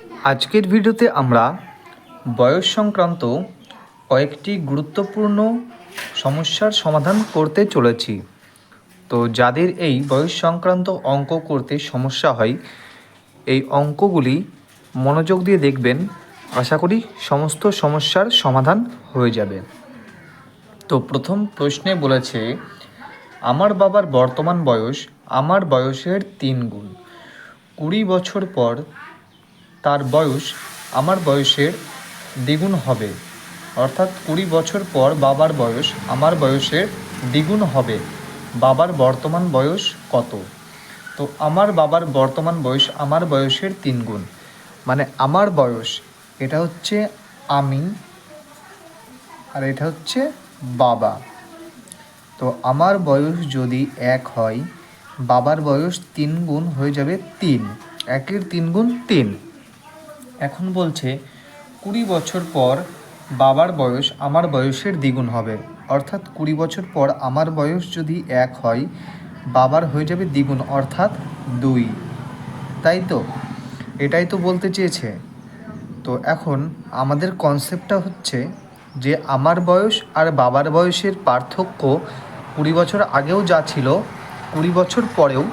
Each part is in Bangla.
আজকের ভিডিওতে আমরা বয়স সংক্রান্ত কয়েকটি গুরুত্বপূর্ণ সমস্যার সমাধান করতে চলেছি। তো যাদের এই বয়স সংক্রান্ত অঙ্ক করতে সমস্যা হয়, এই অঙ্কগুলি মনোযোগ দিয়ে দেখবেন। আশা করি সমস্ত সমস্যার সমাধান হয়ে যাবে। তো প্রথম প্রশ্নে বলেছে, আমার বাবার বর্তমান বয়স আমার বয়সের তিন গুণ। কুড়ি বছর পর তার বয়স আমার বয়সের দ্বিগুণ হবে। অর্থাৎ কুড়ি বছর পর বাবার বয়স আমার বয়সের দ্বিগুণ হবে। বাবার বর্তমান বয়স কত? তো আমার বাবার বর্তমান বয়স আমার বয়সের তিন গুণ মানে আমার বয়স, এটা হচ্ছে আমি আর এটা হচ্ছে বাবা। তো আমার বয়স যদি এক হয়, বাবার বয়স তিন গুণ হয়ে যাবে তিন। একের তিন গুণ তিন। এখন বলছে, কুড়ি বছর পর বাবার বয়স আমার বয়সের দ্বিগুণ হবে। অর্থাৎ কুড়ি বছর পর আমার বয়স যদি এক হয়, বাবার হয়ে যাবে দ্বিগুণ, অর্থাৎ দুই। তাই তো? এটাই তো বলতে চেয়েছে। তো এখন আমাদের কনসেপ্টটা হচ্ছে যে আমার বয়স আর বাবার বয়সের পার্থক্য কুড়ি বছর আগেও যা ছিল, কুড়ি বছর পরেও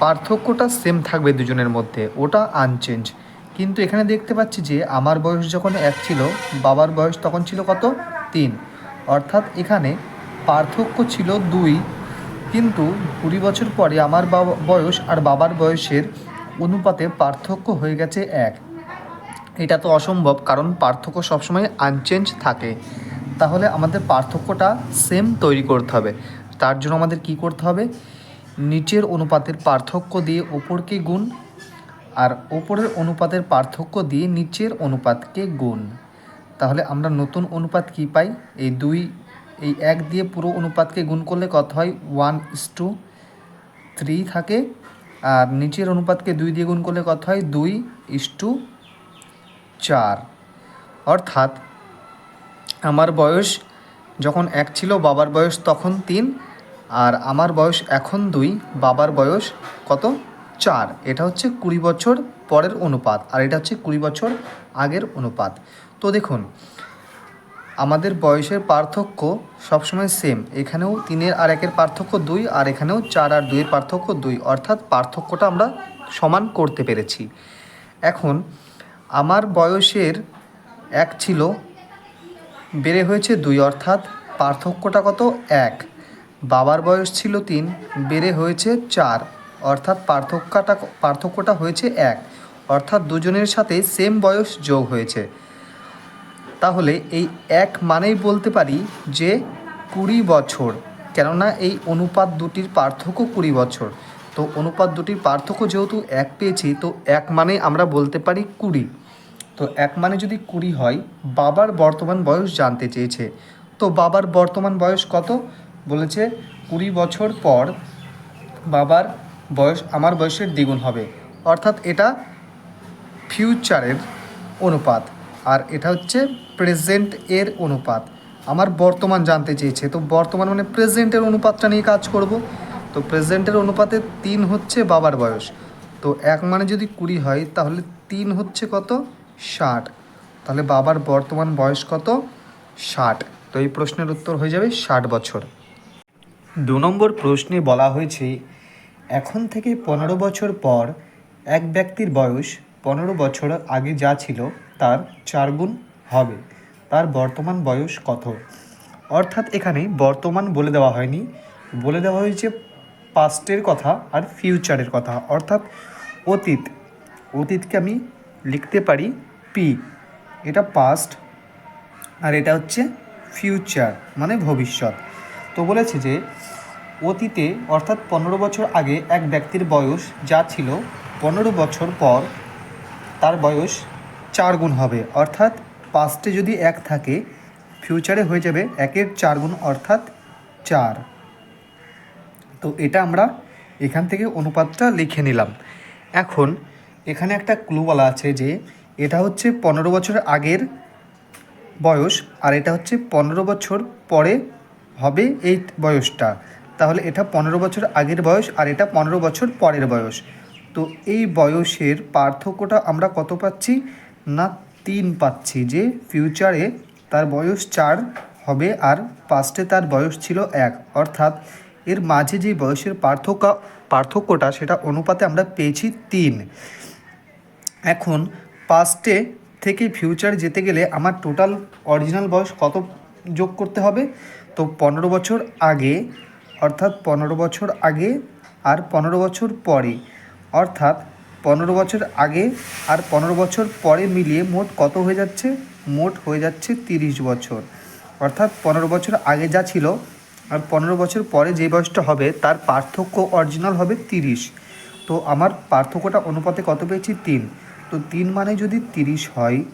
পার্থক্যটা সেম থাকবে দুজনের মধ্যে। ওটা আনচেঞ্জ কিন্তু এখানে দেখতে পাচ্ছি যে আমার বয়স যখন এক ছিল, বাবার বয়স তখন ছিল কত? তিন। অর্থাৎ এখানে পার্থক্য ছিল দুই। কিন্তু কুড়ি বছর পরে আমার বাবা, বয়স আর বাবার বয়সের অনুপাতে পার্থক্য হয়ে গেছে এক। এটা তো অসম্ভব, কারণ পার্থক্য সবসময় আনচেঞ্জ থাকে। তাহলে আমাদের পার্থক্যটা সেম তৈরি করতে হবে। তার জন্য আমাদের কি করতে হবে? নিচের অনুপাতের পার্থক্য দিয়ে ওপরকে গুণ আর ওপরের অনুপাতের পার্থক্য দিয়ে নিচের অনুপাতকে গুণ। তাহলে আমরা নতুন অনুপাত কি পাই? এই দুই, এই এক দিয়ে পুরো অনুপাতকে গুণ করলে কত হয়? ওয়ান ইস টু থ্রি থাকে। আর নিচের অনুপাতকে দুই দিয়ে গুণ করলে কত হয়? দুই ইস টু চার। অর্থাৎ আমার বয়স যখন এক ছিল, বাবার বয়স তখন তিন, আর আমার বয়স এখন দুই, বাবার বয়স কত? চার, এটা হচ্ছে কুড়ি বছর পরের অনুপাত আর এটা হচ্ছে কুড়ি বছর আগের অনুপাত। তো দেখুন, আমাদের বয়সের পার্থক্য সবসময় সেম এখানেও তিনের আর একের পার্থক্য দুই আর এখানেও চার আর দুইয়ের পার্থক্য দুই, অর্থাৎ পার্থক্যটা আমরা সমান করতে পেরেছি। এখন, আমার বয়সের এক ছিল, বেড়ে হয়েছে দুই, অর্থাৎ পার্থক্যটা কত? এক, বাবার বয়স ছিল তিন, বেড়ে হয়েছে চার অর্থাৎ পার্থক্যটা পার্থক্যটা হয়েছে এক। অর্থাৎ দুজনের সাথে সেম বয়স যোগ হয়েছে। তাহলে এই এক মানেই বলতে পারি যে কুড়ি বছর, কেননা এই অনুপাত দুটির পার্থক্য কুড়ি বছর। তো অনুপাত দুটির পার্থক্য যেহেতু এক পেয়েছি, তো এক মানে আমরা বলতে পারি কুড়ি। তো এক মানে যদি কুড়ি হয়, বাবার বর্তমান বয়স জানতে চেয়েছে। তো বাবার বর্তমান বয়স কত? বলেছে কুড়ি বছর পর বাবার বয়স, আমার বয়সের দ্বিগুণ হবে। অর্থাৎ এটা ফিউচারের অনুপাত। আর এটা হচ্ছে প্রেজেন্ট এর অনুপাত। আমার বর্তমান জানতে চেয়েছে। তো বর্তমান মানে প্রেজেন্টের অনুপাতটা নিয়ে কাজ করব। তো প্রেজেন্টের অনুপাতে তিন হচ্ছে বাবার বয়স। তো এক মানে যদি কুড়ি হয়, তাহলে তিন হচ্ছে কত? ষাট। তাহলে বাবার বর্তমান বয়স কত? ষাট। তো এই প্রশ্নের উত্তর হয়ে যাবে ষাট বছর। দু নম্বর প্রশ্নে বলা হয়েছে এখন থেকে পনেরো বছর পর এক ব্যক্তির বয়স পনেরো বছর আগে যা ছিল তার চার গুণ হবে। তার বর্তমান বয়স কত? অর্থাৎ এখানে বর্তমান বলে দেওয়া হয়নি। বলে দেওয়া হয়েছে পাস্টের কথা আর ফিউচারের কথা। অর্থাৎ অতীত। অতীতকে আমি লিখতে পারি পি এটা পাস্ট আর এটা হচ্ছে ফিউচার মানে ভবিষ্যৎ। তো বলেছে যে অতীতে, অর্থাৎ পনেরো বছর আগে এক ব্যক্তির বয়স যা ছিল পনেরো বছর পর তার বয়স চার গুণ হবে। অর্থাৎ পাস্টে যদি এক থাকে ফিউচারে হয়ে যাবে একের চার গুণ, অর্থাৎ চার। তো এটা আমরা এখান থেকে অনুপাতটা লিখে নিলাম। এখন এখানে একটা ক্লু বলা আছে যে এটা হচ্ছে পনেরো বছর আগের বয়স আর এটা হচ্ছে পনেরো বছর পরে হবে এই বয়সটা। তাহলে এটা পনেরো বছর আগের বয়স আর এটা পনেরো বছর পরের বয়স। তো এই বয়সের পার্থক্যটা আমরা কত পাচ্ছি? না, তিন পাচ্ছি যে ফিউচারে তার বয়স চার হবে আর পাস্টে তার বয়স ছিল এক। অর্থাৎ এর মাঝে যে বয়সের পার্থক্য, পার্থক্যটা সেটা অনুপাতে আমরা পেয়েছি তিন। এখন পাস্টে থেকে ফিউচার যেতে গেলে আমার টোটাল অরিজিনাল বয়স কত যোগ করতে হবে? তো পনেরো বছর আগে অর্থাৎ পনেরো বছর আগে আর পনেরো বছর পরে। অর্থাৎ পনেরো বছর আগে আর পনেরো বছর পরে মিলিয়ে মোট কত হয়ে যাচ্ছে? মোট হয়ে যাচ্ছে তিরিশ বছর। অর্থাৎ পনেরো বছর আগে যা ছিল আর পনেরো বছর পরে যে বয়সটা হবে, তার পার্থক্য অরিজিনাল হবে তিরিশ। তো আমার পার্থক্যটা অনুপাতে কত পেয়েছি? তিন। তো তিন মানে যদি তিরিশ হয়,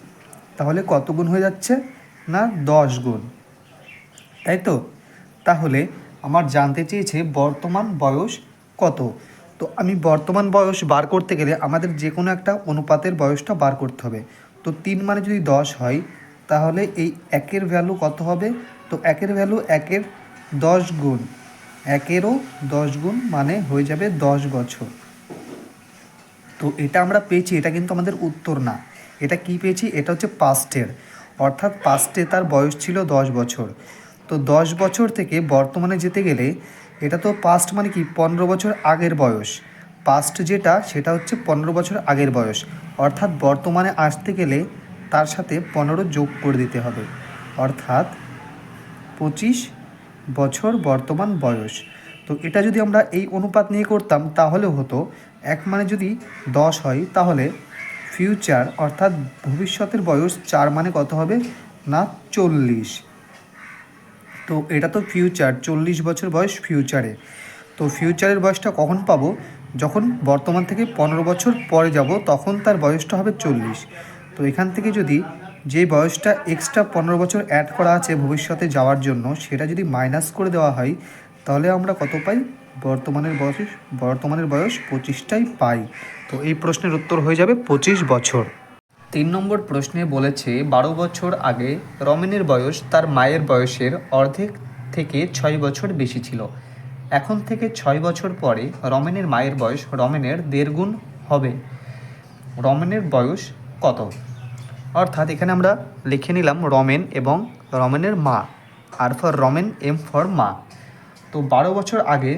তাহলে কত গুণ হয়ে যাচ্ছে? না, দশ গুণ। তাই তো? তাহলে আমার জানতে চেয়েছে বর্তমান বয়স কত। তো আমি বর্তমান বয়স বার করতে গেলে আমাদের যে কোনো একটা অনুপাতের বয়সটা বার করতে হবে। তো তিন মানে যদি দশ হয়, তাহলে এই একের ভ্যালু কত হবে? তো একের ভ্যালু একের দশ গুণ। একেরও দশ গুণ মানে হয়ে যাবে দশ বছর। তো এটা আমরা পেয়েছি, এটা কিন্তু আমাদের উত্তর না। এটা কি পেয়েছি? এটা হচ্ছে পাস্টের অর্থাৎ পাস্টে তার বয়স ছিল দশ বছর। তো দশ বছর থেকে বর্তমানে যেতে গেলে এটা তো পাস্ট মানে কি, পনেরো বছর আগের বয়স। পাস্ট যেটা, সেটা হচ্ছে পনেরো বছর আগের বয়স। অর্থাৎ বর্তমানে আসতে গেলে তার সাথে পনেরো যোগ করে দিতে হবে। অর্থাৎ পঁচিশ বছর বর্তমান বয়স। তো এটা যদি আমরা এই অনুপাত নিয়ে করতাম, তাহলে হতো এক মানে যদি দশ হয়, তাহলে ফিউচার অর্থাৎ ভবিষ্যতের বয়স চার মানে কত হবে? না, চল্লিশ। তো এটা তো ফিউচার চল্লিশ বছর বয়স ফিউচারে তো ফিউচারের বয়সটা কখন পাবো? যখন বর্তমান থেকে পনেরো বছর পরে যাব, তখন তার বয়সটা হবে চল্লিশ। তো এখান থেকে যদি যে বয়সটা এক্সট্রা পনেরো বছর অ্যাড করা আছে ভবিষ্যতে যাওয়ার জন্য, সেটা যদি মাইনাস করে দেওয়া হয়, তাহলে আমরা কত পাই? বর্তমানের বয়স বর্তমানের বয়স পঁচিশটাই পাই। তো এই প্রশ্নের উত্তর হয়ে যাবে পঁচিশ বছর। তিন নম্বর প্রশ্নে বলেছে, বারো বছর আগে রমেনের বয়স তার মায়ের বয়সের অর্ধেক থেকে ছয় বছর বেশি ছিল। এখন থেকে ছয় বছর পরে রমেনের মায়ের বয়স রমেনের দেড় গুণ হবে। রমেনের বয়স কত? অর্থাৎ এখানে আমরা লিখে নিলাম রমেন এবং রমেনের মা। R for Ramen, M for মা। তো বারো বছর আগে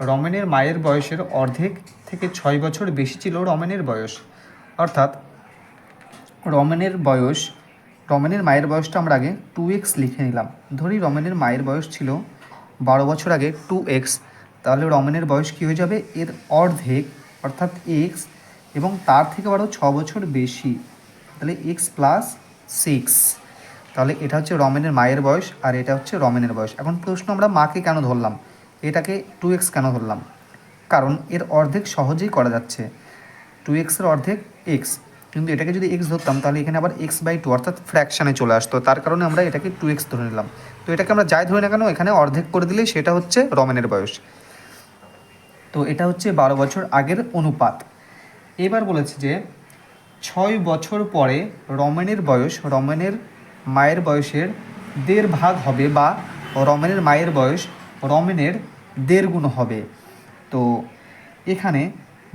রমেনের মায়ের বয়সের অর্ধেক থেকে ছয় বছর বেশি ছিল রমেনের বয়স। অর্থাৎ রমেনের বয়স, রমেনের মায়ের বয়সটা আমরা আগে টু এক্স লিখে নিলাম। ধরি রমেনের মায়ের বয়স ছিল বারো বছর আগে টু এক্স তাহলে রমেনের বয়স কী হয়ে যাবে? এর অর্ধেক, অর্থাৎ এক্স এবং তার থেকে আরও ছ বছর বেশি, তাহলে এক্স প্লাস সিক্স তাহলে এটা হচ্ছে রমেনের মায়ের বয়স, আর এটা হচ্ছে রমেনের বয়স। এখন প্রশ্ন আমরা মাকে কেন ধরলাম? এটাকে টু এক্স কেন ধরলাম? কারণ এর অর্ধেক সহজেই করা যাচ্ছে। টু এক্সের অর্ধেক এক্স কিন্তু এটাকে যদি এক্স ধরতাম, তাহলে এখানে আবার এক্স বাই টু অর্থাৎ ফ্র্যাকশানে চলে আসতো। তার কারণে আমরা এটাকে টু এক্স ধরে নিলাম। তো এটাকে আমরা যাই ধরে না কেন, এখানে অর্ধেক করে দিলেই সেটা হচ্ছে রমেনের বয়স। তো এটা হচ্ছে বারো বছর আগের অনুপাত। এবার বলেছে যে ছয় বছর পরে রমেনের বয়স, রমেনের মায়ের বয়সের দেড় ভাগ হবে বা রমেনের মায়ের বয়স রমেনের দেড় গুণ হবে। তো এখানে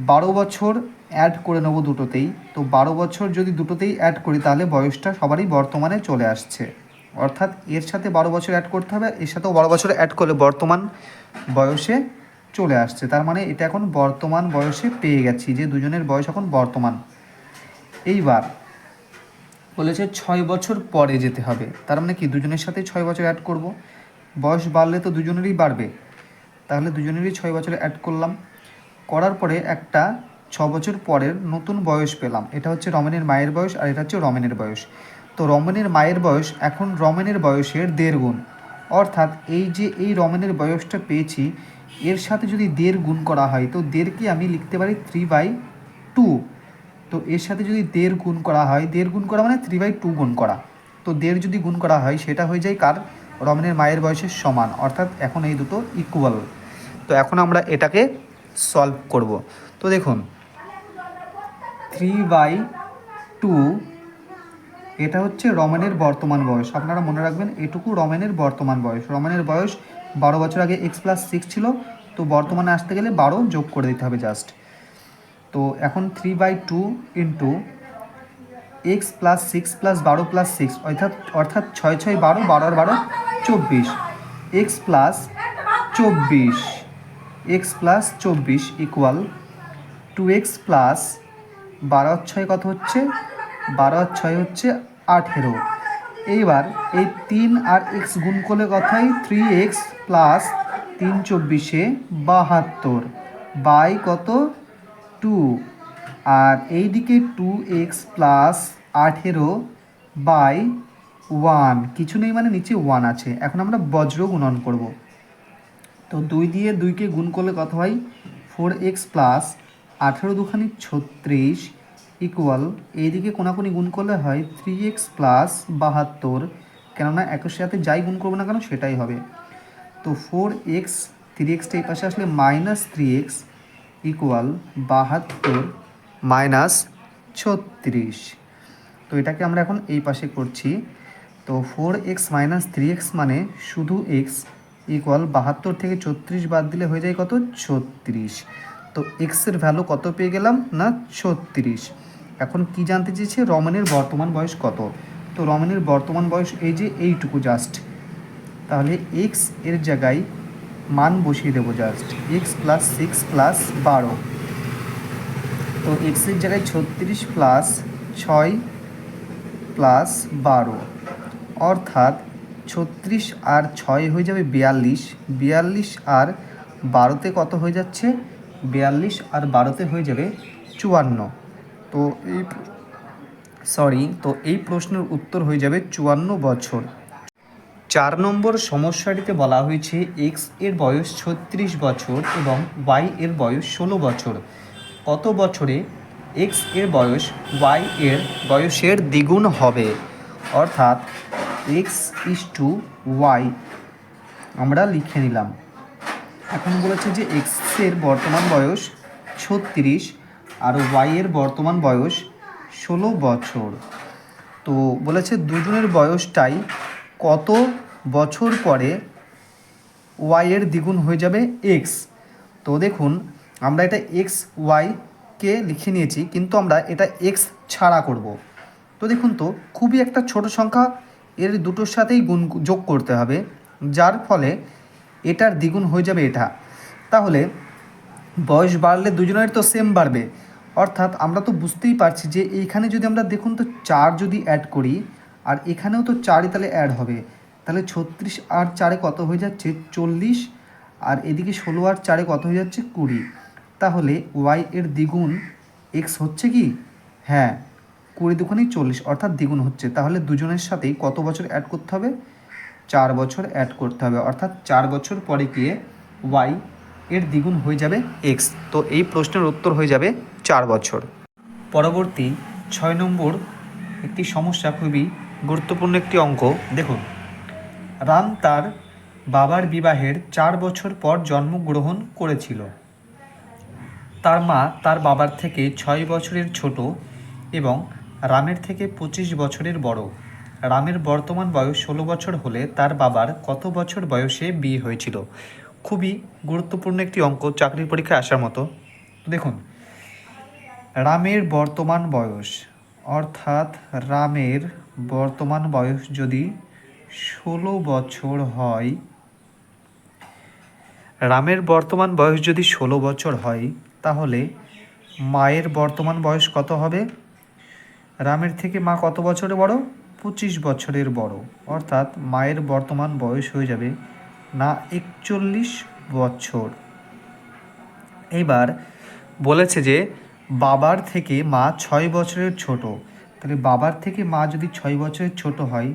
বারো বছর অ্যাড করে নেব দুটোতেই। তো বারো বছর যদি দুটোতেই অ্যাড করি, তাহলে বয়সটা সবারই বর্তমানে চলে আসছে। অর্থাৎ এর সাথে বারো বছর অ্যাড করতে হবে, এর সাথেও বারো বছর অ্যাড করলে বর্তমান বয়সে চলে আসছে। তার মানে এটা এখন বর্তমান বয়সে পেয়ে গেছি, যে দুজনের বয়স এখন বর্তমান। এইবার বলেছে ছয় বছর পরে যেতে হবে। তার মানে কি, দুজনের সাথে ছয় বছর অ্যাড করব? বয়স বাড়লে তো দুজনেরই বাড়বে। তাহলে দুজনেরই ছয় বছর অ্যাড করলাম। করার পরে একটা ছ বছর পরের নতুন বয়স পেলাম। এটা হচ্ছে রমেনের মায়ের বয়স আর এটা হচ্ছে রমেনের বয়স। তো রমেনের মায়ের বয়স এখন রমেনের বয়সের দেড় গুণ। অর্থাৎ এই যে এই রমেনের বয়সটা পেয়েছি, এর সাথে যদি দেড় গুণ করা হয়, তো দেড়কে আমি লিখতে পারি? থ্রি বাই টু তো এর সাথে যদি দেড় গুণ করা হয়, দেড় গুণ করা মানে থ্রি বাই টু গুণ করা। তো দেড় যদি গুণ করা হয়, সেটা হয়ে যায় কার? রমণের মায়ের বয়সের সমান। অর্থাৎ এখন এই দুটো ইকুয়াল তো এখন আমরা এটাকে সলভ করব। তো দেখুন থ্রি বাই টু এটা হচ্ছে রমেনের বর্তমান বয়স। আপনারা মনে রাখবেন এটুকু রমেনের বর্তমান বয়স। রমেনের বয়স বারো বছর আগে এক্স প্লাস সিক্স ছিল, তো বর্তমানে আসতে গেলে বারো যোগ করে দিতে হবে জাস্ট তো এখন three by two into x plus six plus বারো প্লাস সিক্স অর্থাৎ অর্থাৎ ছয় ছয় বারো বারো আর বারো চব্বিশ। এক্স প্লাস চব্বিশ এক্স প্লাস চব্বিশ ইকুয়াল টু এক্স প্লাস বারো ছয় কত হচ্ছে? বারো ছয় হচ্ছে আঠেরো। এইবার এই তিন আর এক্স গুণ করলে কথাই থ্রি এক্স প্লাস তিন চব্বিশে বাহাত্তর। বাই কত? টু। আর এইদিকে টু এক্স প্লাস আঠেরো বাই ওয়ান। কিছু নেই মানে নিচে ওয়ান আছে। এখন আমরা বজ্র গুণন করব। তো দুই দিয়ে দুইকে গুণ করলে কত হয়? ফোর এক্স প্লাস আঠেরো দুখানি ছত্রিশ ইকুয়াল এইদিকে কোনাকুনি গুণ করলে হয় থ্রি এক্স প্লাস বাহাত্তর। কেননা একের সাথে যাই গুণ করব না কেন সেটাই হবে। তো ফোর এক্স থ্রি এক্সটা এই পাশে আসলে মাইনাস থ্রি এক্স ইকুয়াল বাহাত্তর মাইনাস ছত্রিশ। তো এটাকে আমরা এখন এই পাশে করছি। তো four x minus three x মানে শুধু এক্স ইকুয়াল বাহাত্তর থেকে ছত্রিশ বাদ দিলে হয়ে যায় কত? ছত্রিশ। তো এক্সের ভ্যালু কত পেয়ে গেলাম? না, ছত্রিশ। এখন কি জানতে চেয়েছে? রমনের বর্তমান বয়স কত? তো রমনের বর্তমান বয়স এই যে এইটুকু জাস্ট তাহলে এক্সের জায়গায় মান বসিয়ে দেবো just x plus six plus বারো। তো এক্সের জায়গায় ছত্রিশ প্লাস ছয় প্লাস বারো। অর্থাৎ ছত্রিশ আর ছয় হয়ে যাবে বিয়াল্লিশ। বিয়াল্লিশ আর বারোতে কত হয়ে যাচ্ছে? বিয়াল্লিশ আর বারোতে হয়ে যাবে চুয়ান্ন। তো এই সরি তো এই প্রশ্নের উত্তর হয়ে যাবে চুয়ান্ন বছর। চার নম্বর সমস্যাটিতে বলা হয়েছে এক্সের বয়স ছত্রিশ বছর এবং ওয়াই এর বয়স ষোলো বছর। কত বছরে এক্সের বয়স ওয়াই এর বয়সের দ্বিগুণ হবে? অর্থাৎ এক্স ইস টু ওয়াই আমরা লিখে নিলাম। এখন বলেছে যে এক্সের বর্তমান বয়স ছত্রিশ আর ওয়াই এর বর্তমান বয়স ষোলো বছর। তো বলেছে দুজনের বয়সটাই কত বছর পরে ওয়াই এর দ্বিগুণ হয়ে যাবে এক্স তো দেখুন, আমরা এটা এক্স ওয়াইকে লিখে নিয়েছি, কিন্তু আমরা এটা এক্স ছাড়া করব। তো দেখুন তো, খুবই একটা ছোট সংখ্যা, এর দুটোর সাথেই গুণ যোগ করতে হবে, যার ফলে এটার দ্বিগুণ হয়ে যাবে এটা। তাহলে বয়স বাড়লে দুজনের তো সেম বাড়বে। অর্থাৎ আমরা তো বুঝতেই পারছি যে এইখানে যদি আমরা দেখুন তো চার যদি অ্যাড করি, আর এখানেও তো চারই তাহলে অ্যাড হবে। তাহলে ছত্রিশ আর চারে কত হয়ে যাচ্ছে? চল্লিশ। আর এদিকে ষোলো আর চারে কত হয়ে যাচ্ছে? কুড়ি। তাহলে ওয়াই এর দ্বিগুণ এক্স হচ্ছে কি? হ্যাঁ কুড়ি দুখানি চল্লিশ অর্থাৎ দ্বিগুণ হচ্ছে। তাহলে দুজনের সাথেই কত বছর অ্যাড করতে হবে? চার বছর অ্যাড করতে হবে। অর্থাৎ চার বছর পরে গিয়ে ওয়াই এর দ্বিগুণ হয়ে যাবে এক্স তো এই প্রশ্নের উত্তর হয়ে যাবে চার বছর। পরবর্তী ছয় নম্বর একটি সমস্যা খুবই গুরুত্বপূর্ণ একটি অঙ্ক। দেখুন, রাম তার বাবার বিবাহের চার বছর পর জন্মগ্রহণ করেছিল। তার মা তার বাবার থেকে ছয় বছরের ছোট এবং রামের থেকে পঁচিশ বছরের বড়। রামের বর্তমান বয়স ষোলো বছর হলে তার বাবার কত বছর বয়সে বিয়ে হয়েছিল? খুবই গুরুত্বপূর্ণ একটি অঙ্ক চাকরির পরীক্ষায় আসার মতো। দেখুন, রামের বর্তমান বয়স, অর্থাৎ রামের বর্তমান বয়স যদি ষোলো বছর হয়, রামের বর্তমান বয়স যদি ষোলো বছর হয়, তাহলে মায়ের বর্তমান বয়স কত হবে? রামের থেকে মা কত বছরের বড়? পঁচিশ বছরের বড়। অর্থাৎ মায়ের বর্তমান বয়স হয়ে যাবে না একচল্লিশ বছর। এইবার বলেছে যে, বাবার থেকে মা ছয় বছরের ছোট। তাহলে বাবার থেকে মা যদি ছয় বছরের ছোট হয়,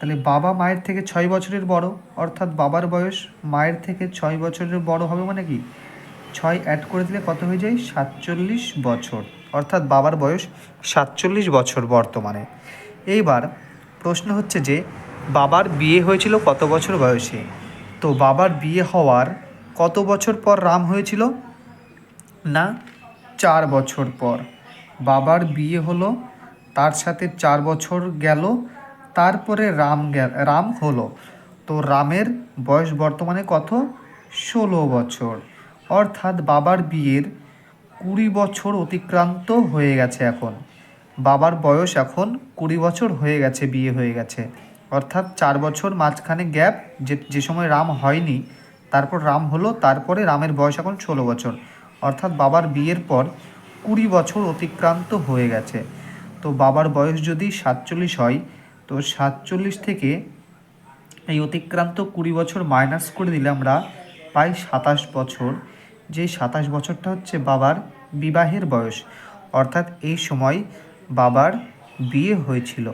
তাহলে বাবা মায়ের থেকে ছয় বছরের বড়। অর্থাৎ বাবার বয়স মায়ের থেকে ছয় বছরের বড় হবে মানে কি? ছয় অ্যাড করে দিলে কত হয়ে যায়? সাতচল্লিশ বছর। অর্থাৎ বাবার বয়স সাতচল্লিশ বছর বর্তমানে। এইবার প্রশ্ন হচ্ছে যে, বাবার বিয়ে হয়েছিল কত বছর বয়সে? তো বাবার বিয়ে হওয়ার কত বছর পর রাম হয়েছিল? না, চার বছর পর। বাবার বিয়ে হলো, তার সাথে চার বছর গেল, তারপরে রাম রাম হলো। তো রামের বয়স বর্তমানে কত? ষোলো বছর। অর্থাৎ বাবার বিয়ের কুড়ি বছর অতিক্রান্ত হয়ে গেছে এখন। বাবার বয়স এখন কুড়ি বছর হয়ে গেছে, বিয়ে হয়ে গেছে। অর্থাৎ চার বছর মাঝখানে গ্যাপ, যে যে সময় রাম হয়নি, তারপর রাম হলো, তারপরে রামের বয়স এখন ষোলো বছর। অর্থাৎ বাবার বিয়ের পর কুড়ি বছর অতিক্রান্ত হয়ে গেছে। তো বাবার বয়স যদি সাতচল্লিশ হয়, তো সাতচল্লিশ থেকে এই অতিক্রান্ত কুড়ি বছর মাইনাস করে দিলে আমরা পাই সাতাশ বছর। যে সাতাশ বছরটা হচ্ছে বাবার বিবাহের বয়স। অর্থাৎ এই সময় বাবার বিয়ে হয়েছিল।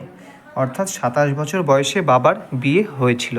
অর্থাৎ সাতাশ বছর বয়সে বাবার বিয়ে হয়েছিল।